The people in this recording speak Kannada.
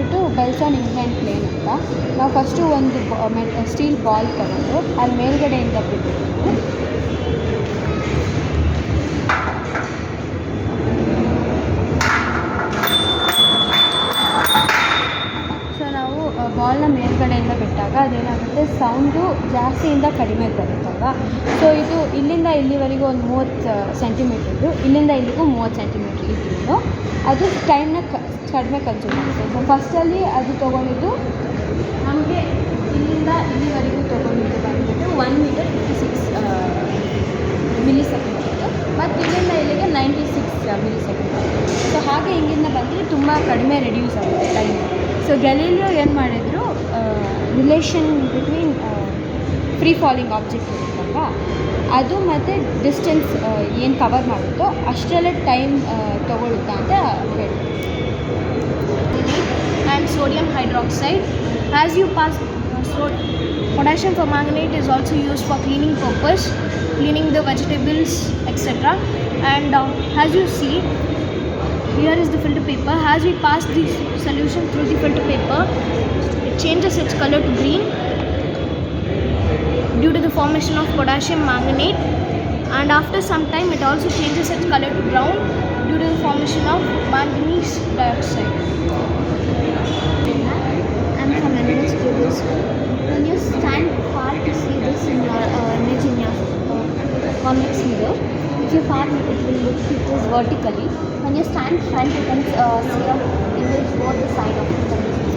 ಬಂದ್ಬಿಟ್ಟು ಬೆಲ್ಸಾನ್ ಇನ್ಲೈನ್ ಪ್ಲೇನ್ ಅಂತ. ನಾವು ಫಸ್ಟು ಒಂದು ಸ್ಟೀಲ್ ಬಾಲ್ ತಗೊಂಡು ಅಲ್ಲಿ ಮೇಲ್ಗಡೆಯಿಂದ ಬಿಟ್ಬಿಟ್ಟು ಬಾಲ್ನ ಮೇಲ್ಗಡೆಯಿಂದ ಬಿಟ್ಟಾಗ ಅದೇನಾಗುತ್ತೆ? ಸೌಂಡು ಜಾಸ್ತಿಯಿಂದ ಕಡಿಮೆಗೆ ಬರುತ್ತಲ್ವಾ ಸೊ ಇದು ಇಲ್ಲಿಂದ ಇಲ್ಲಿವರೆಗೂ ಒಂದು ಮೂವತ್ತು ಸೆಂಟಿಮೀಟ್ರದ್ದು ಇಲ್ಲಿಂದ ಇಲ್ಲಿಗೂ ಮೂವತ್ತು ಸೆಂಟಿಮೀಟ್ರ್ ಇದ್ದು ಅದು ಟೈಮ್ನ ಕಡಿಮೆ ಕನ್ಸ್ಯೂಮ್ ಮಾಡುತ್ತೆ ಸೊ ಫಸ್ಟಲ್ಲಿ ಅದು ತೊಗೊಂಡಿದ್ದು ನಮಗೆ ಇಲ್ಲಿಂದ ಇಲ್ಲಿವರೆಗೂ ತೊಗೊಂಡಿದ್ದು ಬಂದ್ಬಿಟ್ಟು one metre fifty six millisecond ಮತ್ತು ಇಲ್ಲಿಂದ ಇಲ್ಲಿಗೆ ninety six millisecond so ಹಾಗೆ ಹಿಂಗಿಂದ ಬಂದರೆ ತುಂಬ ಕಡಿಮೆ ರೆಡ್ಯೂಸ್ ಆಗುತ್ತೆ ಟೈಮ್ ಸೊ ಗೆಲೀಲಿಯೋ ಏನು ಮಾಡಿದ್ರು? Relation between free falling object ಇರುತ್ತಲ್ವಾ ಅದು ಮತ್ತು ಡಿಸ್ಟೆನ್ಸ್ ಏನು ಕವರ್ ಮಾಡುತ್ತೋ ಅಷ್ಟರಲ್ಲೇ ಟೈಮ್ ತೊಗೊಳುತ್ತಾ ಅಂತ sodium hydroxide. As you pass uh, so- potassium permanganate is also used for cleaning purpose, cleaning the vegetables, etc. And uh, as you see, here is the filter paper. As we pass the solution through the filter paper, it changes its color to green due to the formation of potassium manganate. And after some time, it also changes its color to brown due to the formation of manganese dioxide. If you far it it will look it is vertically. When you stand front, you can uh, see your image both the side of the mirror.